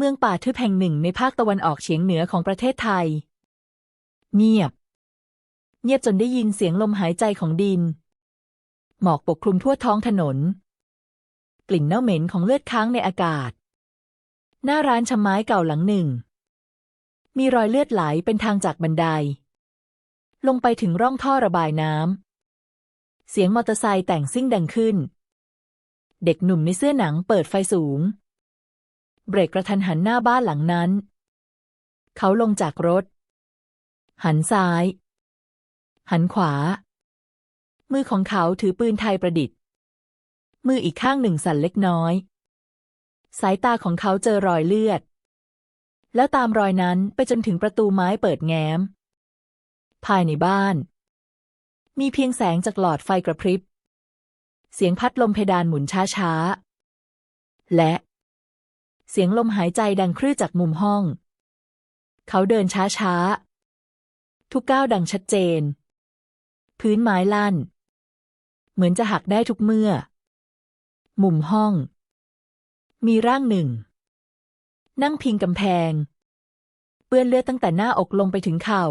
เมืองป่าทึบแห่งหนึ่งในภาคตะวันออกเฉียงเหนือของประเทศไทย เงียบ เงียบจนได้ยินเสียงลมหายใจของดิน หมอกปกคลุมทั่วท้องถนน กลิ่นเน่าเหม็นของเลือดค้างในอากาศ หน้าร้านชำไม้เก่าหลังหนึ่ง มีรอยเลือดไหลเป็นทางจากบันได ลงไปถึงร่องท่อระบายน้ำเสียงมอเตอร์ไซค์แต่งซิ่งดังขึ้น เด็กหนุ่มในเสื้อหนังเปิดไฟสูง เบรกกระทันหันหน้าบ้านหลังนั้น เขาลงจากรถ หันซ้าย หันขวา มือของเขาถือปืนไทยประดิษฐ์ มืออีกข้างหนึ่งสั่นเล็กน้อย สายตาของเขาเจอรอยเลือด แล้วตามรอยนั้นไปจนถึงประตูไม้เปิดแง้ม ภายในบ้าน มีเพียงแสงจากหลอดไฟกระพริบ เสียงพัดลมเพดานหมุนช้าๆและ เสียงลมหายใจดังครื่จากมุมห้อง เขาเดินช้าๆ ทุกก้าวดังชัดเจน พื้นไม้ลั่น เหมือนจะหักได้ทุกเมื่อ มุมห้อง มีร่างหนึ่ง นั่งพิงกำแพง เปื้อนเลือดตั้งแต่หน้าอกลงไปถึงเข่า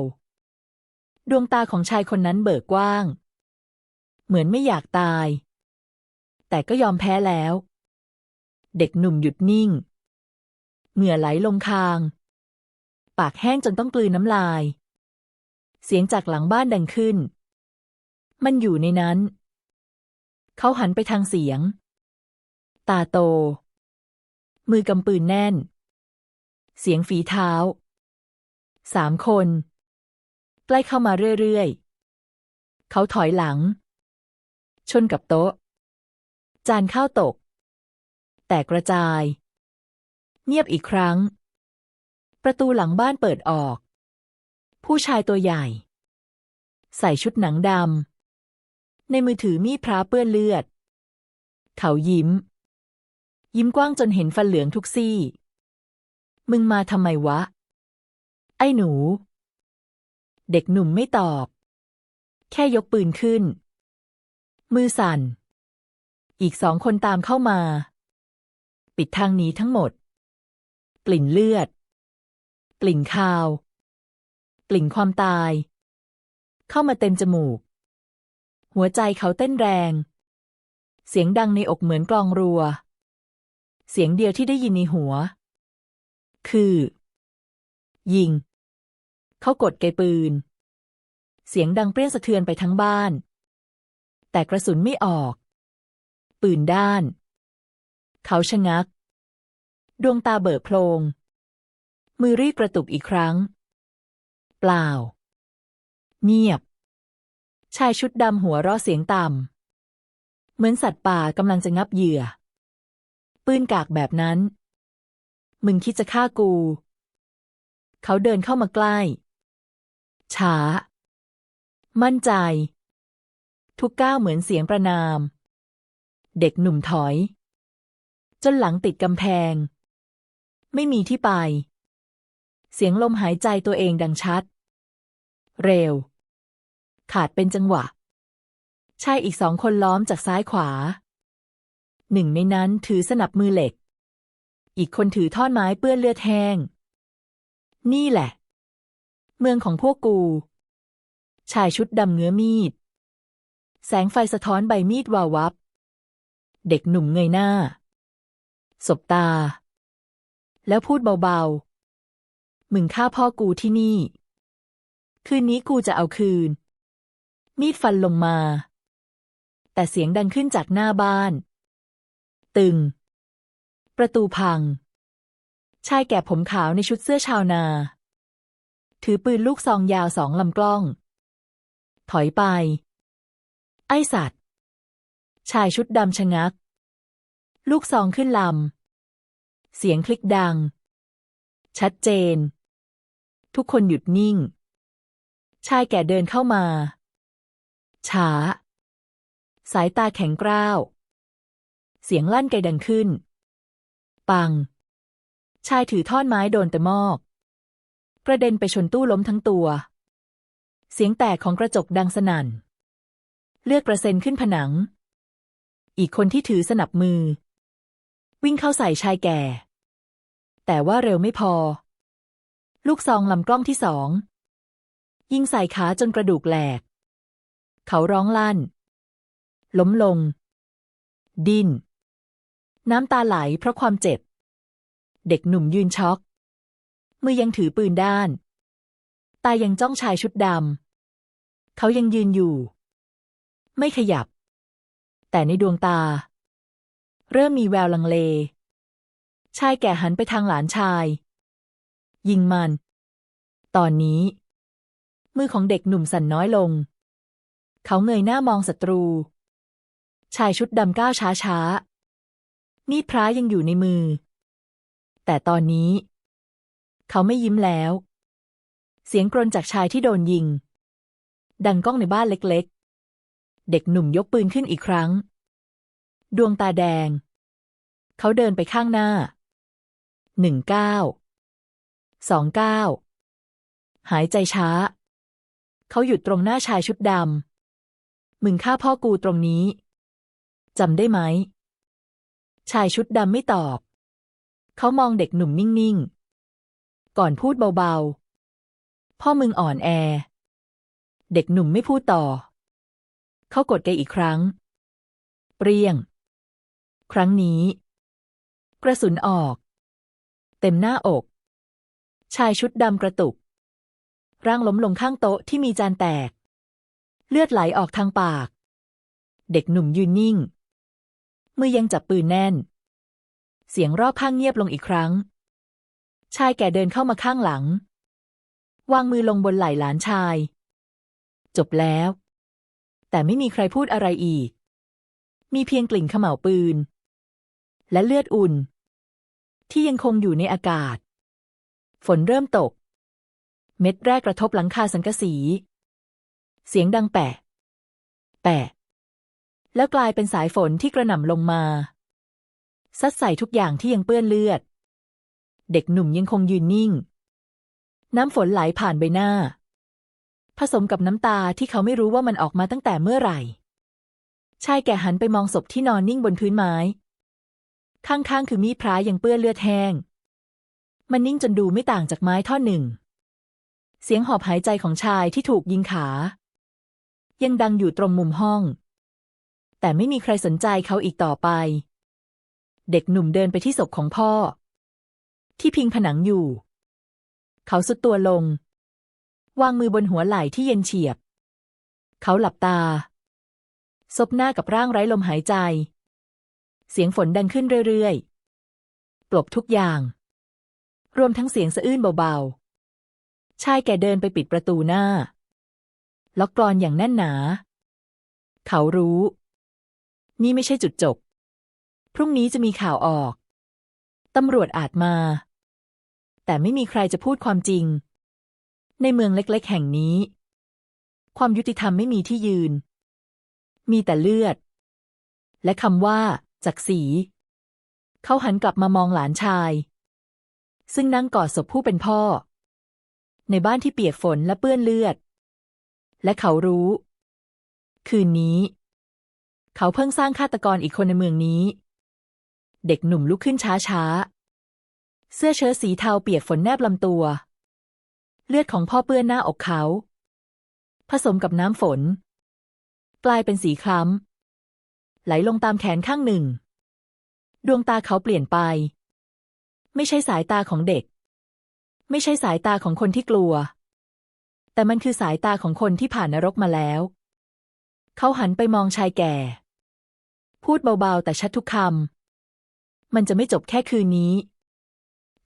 ดวงตาของชายคนนั้นเบิกกว้าง เหมือนไม่อยากตาย แต่ก็ยอมแพ้แล้วเด็กหนุ่มหยุดนิ่ง เหงื่อไหลลงคาง ปากแห้งจนต้องกลืนน้ำลาย เสียงจากหลังบ้านดังขึ้น มันอยู่ในนั้น เขาหันไปทางเสียง ตาโต มือกำปืนแน่น เสียงฝีเท้า สามคน ใกล้เข้ามาเรื่อยๆ เขาถอยหลัง ชนกับโต๊ะ จานข้าวตก แตกกระจาย เงียบอีกครั้ง ประตูหลังบ้านเปิดออก ผู้ชายตัวใหญ่ ใส่ชุดหนังดำในมือถือมีดพระเปื้อนเลือด เขายิ้ม ยิ้มกว้างจนเห็นฟันเหลืองทุกซี่ มึงมาทำไมวะ ไอ้หนู เด็กหนุ่มไม่ตอบ แค่ยกปืนขึ้น มือสั่น อีกสองคนตามเข้ามา ปิดทางหนีทั้งหมด กลิ่นเลือด กลิ่นคาว กลิ่นความตาย เข้ามาเต็มจมูก หัวใจเขาเต้นแรง เสียงดังในอกเหมือนกลองรัว เสียงเดียวที่ได้ยินในหัว คือ ยิง เขากดไกปืน เสียงดังเปรี้ยงสะเทือนไปทั้งบ้าน แต่กระสุนไม่ออก ปืนด้าน เขาชะงัก ดวงตาเบิกโพลง มือรีบกระตุกอีกครั้ง เปล่า เงียบ ชายชุดดำหัวเราะเสียงต่ำ เหมือนสัตว์ป่ากำลังจะงับเหยื่อ ปืนกากแบบนั้น มึงคิดจะฆ่ากู เขาเดินเข้ามาใกล้ ช้า มั่นใจ ทุกก้าวเหมือนเสียงประนาม เด็กหนุ่มถอย จนหลังติดกำแพง ไม่มีที่ไป เสียงลมหายใจตัวเองดังชัด เร็ว ขาดเป็นจังหวะ ชายอีกสองคนล้อมจากซ้ายขวา หนึ่งในนั้นถือสนับมือเหล็ก อีกคนถือท่อนไม้เปื้อนเลือดแห้ง นี่แหละ เมืองของพวกกู ชายชุดดำเงื้อมีด แสงไฟสะท้อนใบมีดวาววับ เด็กหนุ่มเงยหน้า สบตา แล้วพูดเบาๆ มึงฆ่าพ่อกูที่นี่ คืนนี้กูจะเอาคืน มีดฟันลงมา แต่เสียงดังขึ้นจากหน้าบ้าน ตึง ประตูพัง ชายแก่ผมขาวในชุดเสื้อชาวนา ถือปืนลูกซองยาวสองลำกล้อง ถอยไป ไอสัตว์ ชายชุดดำชะงัก ลูกซองขึ้นลำ เสียงคลิกดัง ชัดเจน ทุกคนหยุดนิ่ง ชายแก่เดินเข้ามา ช้า สายตาแข็งกร้าว เสียงลั่นไกดังขึ้น ปัง ชายถือท่อนไม้โดนตะมอกกระเด็นไปชนตู้ล้มทั้งตัว เสียงแตกของกระจกดังสนั่น เลือดกระเซ็นขึ้นผนัง อีกคนที่ถือสนับมือ วิ่งเข้าใส่ชายแก่ แต่ว่าเร็วไม่พอ ลูกซองลำกล้องที่สอง ยิงใส่ขาจนกระดูกแหลก เขาร้องลั่น ล้มลง ดิน้น น้ำตาไหลเพราะความเจ็บ เด็กหนุ่มยืนช็อก มือยังถือปืนด้าน ตายังจ้องชายชุดดำ เขายังยืนอยู่ ไม่ขยับ แต่ในดวงตา เริ่มมีแววลังเล ชายแก่หันไปทางหลานชาย ยิงมัน ตอนนี้ มือของเด็กหนุ่มสั่นน้อยลง เขาเงยหน้ามองศัตรู ชายชุดดำก้าวช้าช้ามีดพระยังอยู่ในมือ แต่ตอนนี้ เขาไม่ยิ้มแล้ว เสียงกรนจากชายที่โดนยิง ดังก้องในบ้านเล็กๆ เด็กหนุ่มยกปืนขึ้นอีกครั้ง ดวงตาแดง เขาเดินไปข้างหน้า หนึ่งเก้าสองเก้าหายใจช้า เขาหยุดตรงหน้าชายชุดดำ มึงฆ่าพ่อกูตรงนี้ จำได้ไหม ชายชุดดำไม่ตอบ เขามองเด็กหนุ่มนิ่ง ๆ ก่อนพูดเบา ๆ พ่อมึงอ่อนแอ เด็กหนุ่มไม่พูดต่อ เขากดแกอีกครั้ง เปรี้ยง ครั้งนี้ กระสุนออก เต็มหน้าอก ชายชุดดำกระตุก ร่างล้มลงข้างโต๊ะที่มีจานแตก เลือดไหลออกทางปาก เด็กหนุ่มยืนนิ่ง มือยังจับปืนแน่น เสียงรอบข้างเงียบลงอีกครั้ง ชายแก่เดินเข้ามาข้างหลัง วางมือลงบนไหล่หลานชาย จบแล้ว แต่ไม่มีใครพูดอะไรอีก มีเพียงกลิ่นเขม่าวปืน และเลือดอุ่น ที่ยังคงอยู่ในอากาศ ฝนเริ่มตก เม็ดแรกกระทบหลังคาสังกะสี เสียงดังแปะ แปะ แล้วกลายเป็นสายฝนที่กระหน่ำลงมาซัดใส่ทุกอย่างที่ยังเปื้อนเลือด เด็กหนุ่มยังคงยืนนิ่ง น้ำฝนไหลผ่านใบหน้า ผสมกับน้ำตาที่เขาไม่รู้ว่ามันออกมาตั้งแต่เมื่อไหร่ชายแก่หันไปมองศพที่นอนนิ่งบนพื้นไม้ ข้างๆ คือมีดพระยังเปื้อนเลือดแห้ง มันนิ่งจนดูไม่ต่างจากไม้ท่อนหนึ่ง เสียงหอบหายใจของชายที่ถูกยิงขา ยังดังอยู่ตรงมุมห้อง แต่ไม่มีใครสนใจเขาอีกต่อไป เด็กหนุ่มเดินไปที่ศพของพ่อ ที่พิงผนังอยู่ เขาสุดตัวลง วางมือบนหัวไหล่ที่เย็นเฉียบ เขาหลับตาซบหน้ากับร่างไร้ลมหายใจ เสียงฝนดังขึ้นเรื่อยๆ ปลบทุกอย่าง รวมทั้งเสียงสะอื้นเบาๆ ชายแก่เดินไปปิดประตูหน้า ล็อกกลอนอย่างแน่นหนา เขารู้ นี่ไม่ใช่จุดจบ พรุ่งนี้จะมีข่าวออก ตำรวจอาจมา แต่ไม่มีใครจะพูดความจริง ในเมืองเล็กๆ แห่งนี้ ความยุติธรรมไม่มีที่ยืน มีแต่เลือด และคำว่า จักสีเขาหันกลับมามองหลานชาย ซึ่งนั่งกอดศพผู้เป็นพ่อ ในบ้านที่เปียกฝนและเปื้อนเลือด และเขารู้ คืนนี้ เขาเพิ่งสร้างฆาตกรอีกคนในเมืองนี้ เด็กหนุ่มลุกขึ้นช้าๆเสื้อเชิ้ตสีเทาเปียกฝนแนบลำตัว เลือดของพ่อเปื้อนหน้าอกเขา ผสมกับน้ำฝน กลายเป็นสีคล้ำ ไหลลงตามแขนข้างหนึ่ง ดวงตาเขาเปลี่ยนไป ไม่ใช่สายตาของเด็ก ไม่ใช่สายตาของคนที่กลัว แต่มันคือสายตาของคนที่ผ่านนรกมาแล้ว เขาหันไปมองชายแก่ พูดเบาๆแต่ชัดทุกคำมันจะไม่จบแค่คืนนี้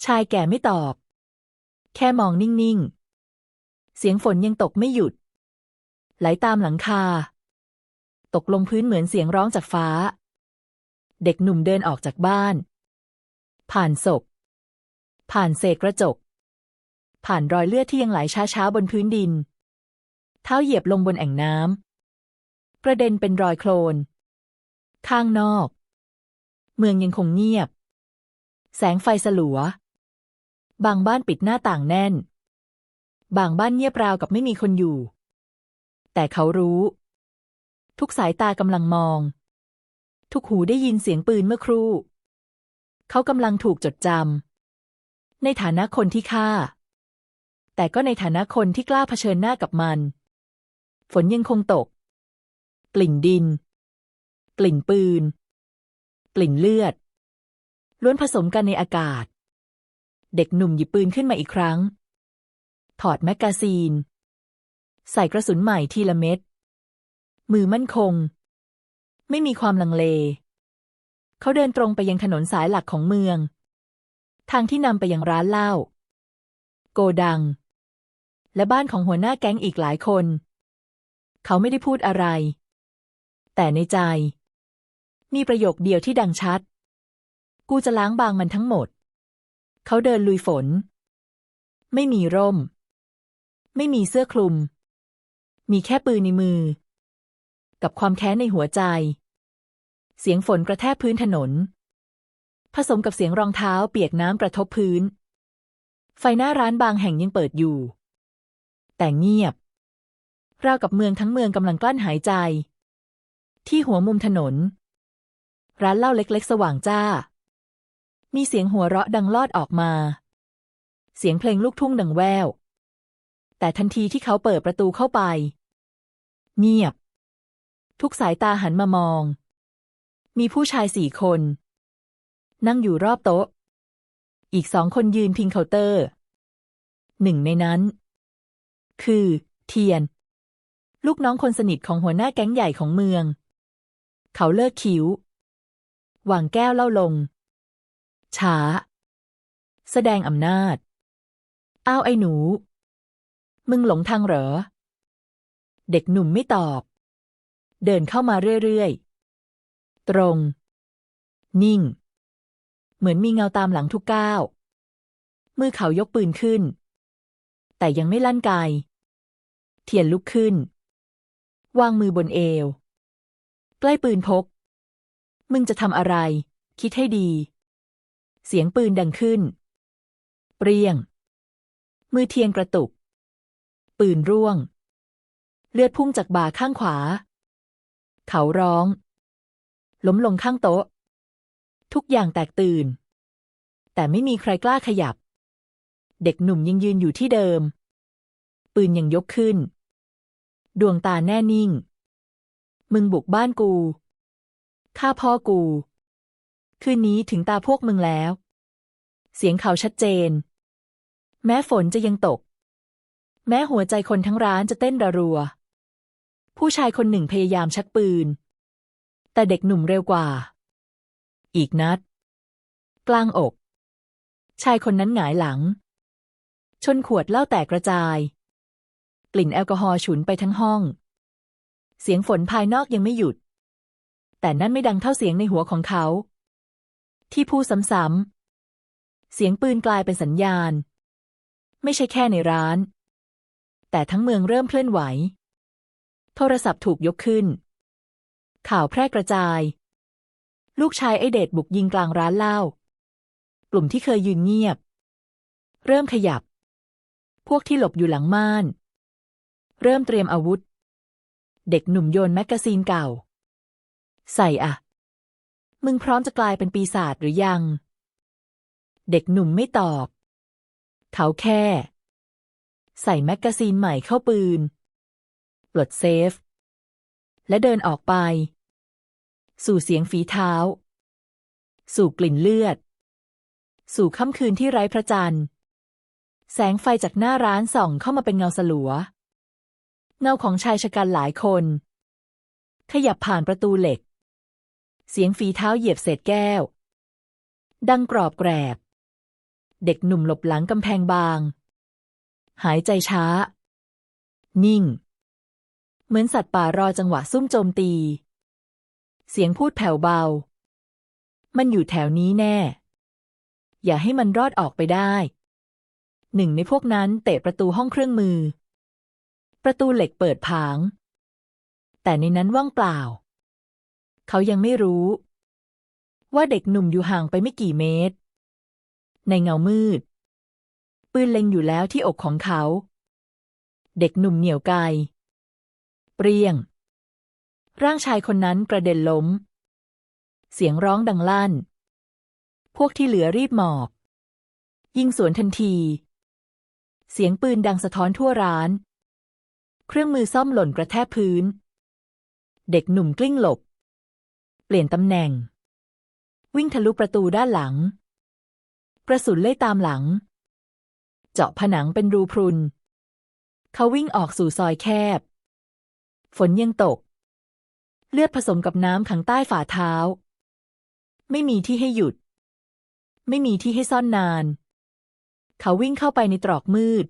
ชายแก่ไม่ตอบ แค่มองนิ่งๆ เสียงฝนยังตกไม่หยุด ไหลตามหลังคา ตกลงพื้นเหมือนเสียงร้องจากฟ้า เด็กหนุ่มเดินออกจากบ้าน ผ่านศพ ผ่านเศษกระจก ผ่านรอยเลือดที่ยังไหลช้าๆบนพื้นดิน เท้าเหยียบลงบนแอ่งน้ำกระเด็นเป็นรอยโคลน ข้างนอก เมืองยังคงเงียบ แสงไฟสลัว บางบ้านปิดหน้าต่างแน่น บางบ้านเงียบราวกับไม่มีคนอยู่ แต่เขารู้ ทุกสายตากำลังมอง ทุกหูได้ยินเสียงปืนเมื่อครู่ เขากำลังถูกจดจำในฐานะคนที่ฆ่า แต่ก็ในฐานะคนที่กล้าเผชิญหน้ากับมัน ฝนยังคงตก กลิ่นดิน กลิ่นปืน กลิ่นเลือด ล้วนผสมกันในอากาศ เด็กหนุ่มหยิบปืนขึ้นมาอีกครั้ง ถอดแมกกาซีน ใส่กระสุนใหม่ทีละเม็ด มือมั่นคง ไม่มีความลังเล เขาเดินตรงไปยังถนนสายหลักของเมือง ทางที่นำไปยังร้านเหล้าโกดัง และบ้านของหัวหน้าแก๊งอีกหลายคน เขาไม่ได้พูดอะไร แต่ในใจ มีประโยคเดียวที่ดังชัด กูจะล้างบางมันทั้งหมด เขาเดินลุยฝน ไม่มีร่ม ไม่มีเสื้อคลุม มีแค่ปืนในมือ กับความแค้นในหัวใจ เสียงฝนกระแทกพื้นถนน ผสมกับเสียงรองเท้าเปียกน้ำกระทบพื้น ไฟหน้าร้านบางแห่งยังเปิดอยู่ แต่เงียบ ราวกับเมืองทั้งเมืองกำลังกลั้นหายใจ ที่หัวมุมถนน ร้านเหล้าเล็กๆ สว่างจ้า มีเสียงหัวเราะดังลอดออกมา เสียงเพลงลูกทุ่งดังแววแต่ทันทีที่เขาเปิดประตูเข้าไป เงียบ ทุกสายตาหันมามอง มีผู้ชายสี่คน นั่งอยู่รอบโต๊ะ อีกสองคนยืนพิงเคาน์เตอร์ หนึ่งในนั้น คือ เทียน ลูกน้องคนสนิทของหัวหน้าแก๊งใหญ่ของเมือง เขาเลิกคิ้ววางแก้วเหล้าลง ช้า แสดงอำนาจ อ้าวไอ้หนู มึงหลงทางเหรอ เด็กหนุ่มไม่ตอบ เดินเข้ามาเรื่อยๆ ตรง นิ่ง เหมือนมีเงาตามหลังทุกก้าว มือเขายกปืนขึ้น แต่ยังไม่ลั่นไกเทียนลุกขึ้น วางมือบนเอว ใกล้ปืนพก มึงจะทำอะไร คิดให้ดี เสียงปืนดังขึ้น เปรียง มือเทียนกระตุก ปืนร่วง เลือดพุ่งจากบ่าข้างขวา เขาร้อง ล้มลงข้างโต๊ะ ทุกอย่างแตกตื่น แต่ไม่มีใครกล้าขยับ เด็กหนุ่มยังยืนอยู่ที่เดิม ปืนยังยกขึ้น ดวงตาแน่นิ่ง มึงบุกบ้านกูฆ่าพ่อกู คืนนี้ถึงตาพวกมึงแล้ว เสียงเขาชัดเจน แม้ฝนจะยังตก แม้หัวใจคนทั้งร้านจะเต้นระรัว ผู้ชายคนหนึ่งพยายามชักปืน แต่เด็กหนุ่มเร็วกว่า อีกนัด กลางอก ชายคนนั้นหงายหลัง ชนขวดเหล้าแตกกระจาย กลิ่นแอลกอฮอล์ฉุนไปทั้งห้อง เสียงฝนภายนอกยังไม่หยุด แต่นั่นไม่ดังเท่าเสียงในหัวของเขา ที่พูดซ้ำๆเสียงปืนกลายเป็นสัญญาณ ไม่ใช่แค่ในร้าน แต่ทั้งเมืองเริ่มเคลื่อนไหว โทรศัพท์ถูกยกขึ้น ข่าวแพร่กระจาย ลูกชายไอเดดบุกยิงกลางร้านเหล้า กลุ่มที่เคยยืนเงียบ เริ่มขยับ พวกที่หลบอยู่หลังม่าน เริ่มเตรียมอาวุธ เด็กหนุ่มโยนแมกกาซีนเก่า ใส่อะ มึงพร้อมจะกลายเป็นปีศาจหรือยัง เด็กหนุ่มไม่ตอบ เขาแค่ ใส่แมกกาซีนใหม่เข้าปืน ปลดเซฟ และเดินออกไป สู่เสียงฝีเท้า สู่กลิ่นเลือด สู่ค่ำคืนที่ไร้พระจันทร์ แสงไฟจากหน้าร้านส่องเข้ามาเป็นเงาสลัว เงาของชายชะกันหลายคน ขยับผ่านประตูเหล็ก เสียงฝีเท้าเหยียบเศษแก้ว ดังกรอบแกรบ เด็กหนุ่มหลบหลังกำแพงบาง หายใจช้า นิ่ง เหมือนสัตว์ป่ารอจังหวะซุ่มโจมตี เสียงพูดแผ่วเบา มันอยู่แถวนี้แน่ อย่าให้มันรอดออกไปได้ หนึ่งในพวกนั้นเตะประตูห้องเครื่องมือ ประตูเหล็กเปิดผาง แต่ในนั้นว่างเปล่า เขายังไม่รู้ ว่าเด็กหนุ่มอยู่ห่างไปไม่กี่เมตร ในเงามืด ปืนเล็งอยู่แล้วที่อกของเขาเด็กหนุ่มเหนียวไก เปรี้ยง ร่างชายคนนั้นกระเด็นล้ม เสียงร้องดังลั่น พวกที่เหลือรีบหมอบ ยิงสวนทันที เสียงปืนดังสะท้อนทั่วร้าน เครื่องมือซ่อมหล่นกระแทกพื้น เด็กหนุ่มกลิ้งหลบ เปลี่ยนตำแหน่ง วิ่งทะลุประตูด้านหลัง กระสุนเล่ยตามหลัง เจาะผนังเป็นรูพรุนเขาวิ่งออกสู่ซอยแคบ ฝนยังตก เลือดผสมกับน้ำขังใต้ฝ่าเท้า ไม่มีที่ให้หยุด ไม่มีที่ให้ซ่อนนาน เขาวิ่งเข้าไปในตรอกมืด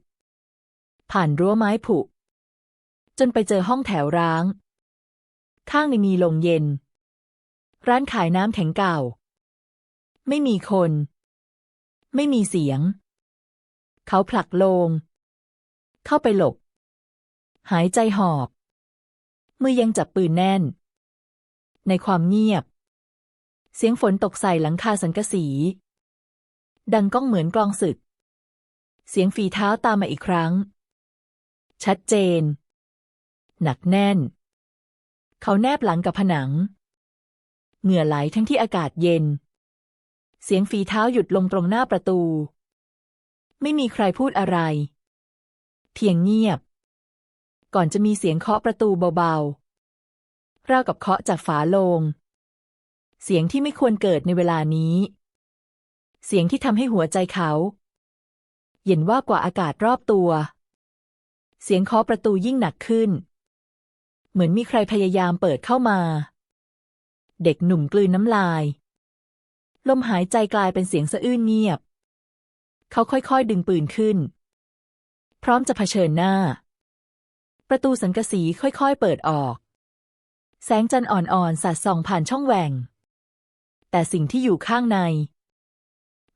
ผ่านรั้วไม้ผุ จนไปเจอห้องแถวร้าง ข้างในมีโรงเย็น ร้านขายน้ำแข็งเก่า ไม่มีคน ไม่มีเสียง เขาผลักโลง เข้าไปหลบ หายใจหอบ มือยังจับปืนแน่น ในความเงียบ เสียงฝนตกใส่หลังคาสังกะสี ดังก้องเหมือนกลองศึก เสียงฝีเท้าตามมาอีกครั้ง ชัดเจน หนักแน่น เขาแนบหลังกับผนัง เหงื่อไหลทั้งที่อากาศเย็น เสียงฝีเท้าหยุดลงตรงหน้าประตู ไม่มีใครพูดอะไร เพียงเงียบ ก่อนจะมีเสียงเคาะประตูเบาๆราวกับเคาะจากฝาโลง เสียงที่ไม่ควรเกิดในเวลานี้ เสียงที่ทำให้หัวใจเขา เย็นว่ากว่าอากาศรอบตัว เสียงเคาะประตูยิ่งหนักขึ้น เหมือนมีใครพยายามเปิดเข้ามา เด็กหนุ่มกลืนน้ำลาย ลมหายใจกลายเป็นเสียงสะอื้นเงียบ เขาค่อยๆดึงปืนขึ้น พร้อมจะเผชิญหน้า ประตูสังกะสีค่อยๆ เปิดออก แสงจันทร์อ่อนๆสาดส่องผ่านช่องแหว่ง แต่สิ่งที่อยู่ข้างใน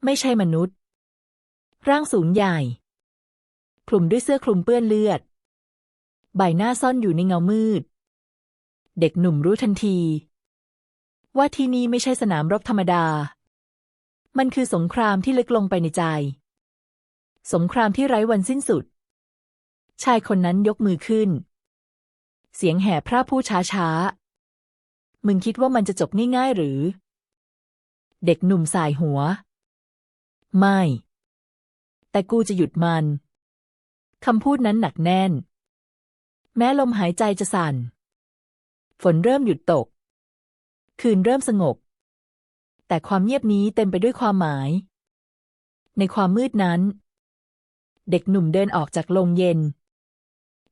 ไม่ใช่มนุษย์ ร่างสูงใหญ่ คลุมด้วยเสื้อคลุมเปื้อนเลือด ใบหน้าซ่อนอยู่ในเงามืด เด็กหนุ่มรู้ทันที ว่าที่นี่ไม่ใช่สนามรบธรรมดา มันคือสงครามที่ลึกลงไปในใจ สงครามที่ไร้วันสิ้นสุด ชายคนนั้นยกมือขึ้น เสียงแห่พระผู้ช้าช้าๆมึงคิดว่ามันจะจบง่ายๆหรือ เด็กหนุ่มสายหัว ไม่ แต่กูจะหยุดมัน คำพูดนั้นหนักแน่น แม้ลมหายใจจะสั่น ฝนเริ่มหยุดตก คืนเริ่มสงบ แต่ความเงียบนี้เต็มไปด้วยความหมาย ในความมืดนั้นเด็กหนุ่มเดินออกจากโรงเย็น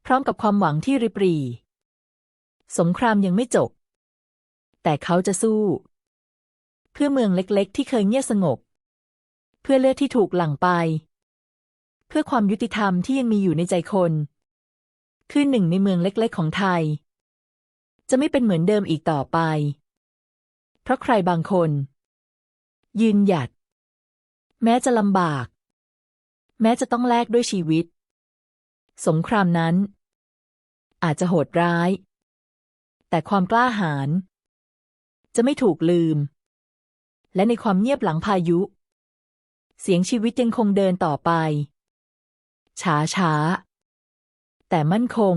พร้อมกับความหวังที่ริบหรี่สงครามยังไม่จบ แต่เขาจะสู้ เพื่อเมืองเล็กๆ ที่เคยเงียบสงบ เพื่อเลือดที่ถูกหลั่งไป เพื่อความยุติธรรมที่ยังมีอยู่ในใจคน คือหนึ่งในเมืองเล็กๆ ของไทย จะไม่เป็นเหมือนเดิมอีกต่อไป เพราะใครบางคน ยืนหยัด แม้จะลำบาก แม้จะต้องแลกด้วยชีวิต สงครามนั้น อาจจะโหดร้าย แต่ความกล้าหาญจะไม่ถูกลืม และในความเงียบหลังพายุ เสียงชีวิตยังคงเดินต่อไป ช้าช้าๆแต่มั่นคง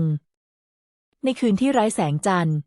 ในคืนที่ไร้แสงจันทร์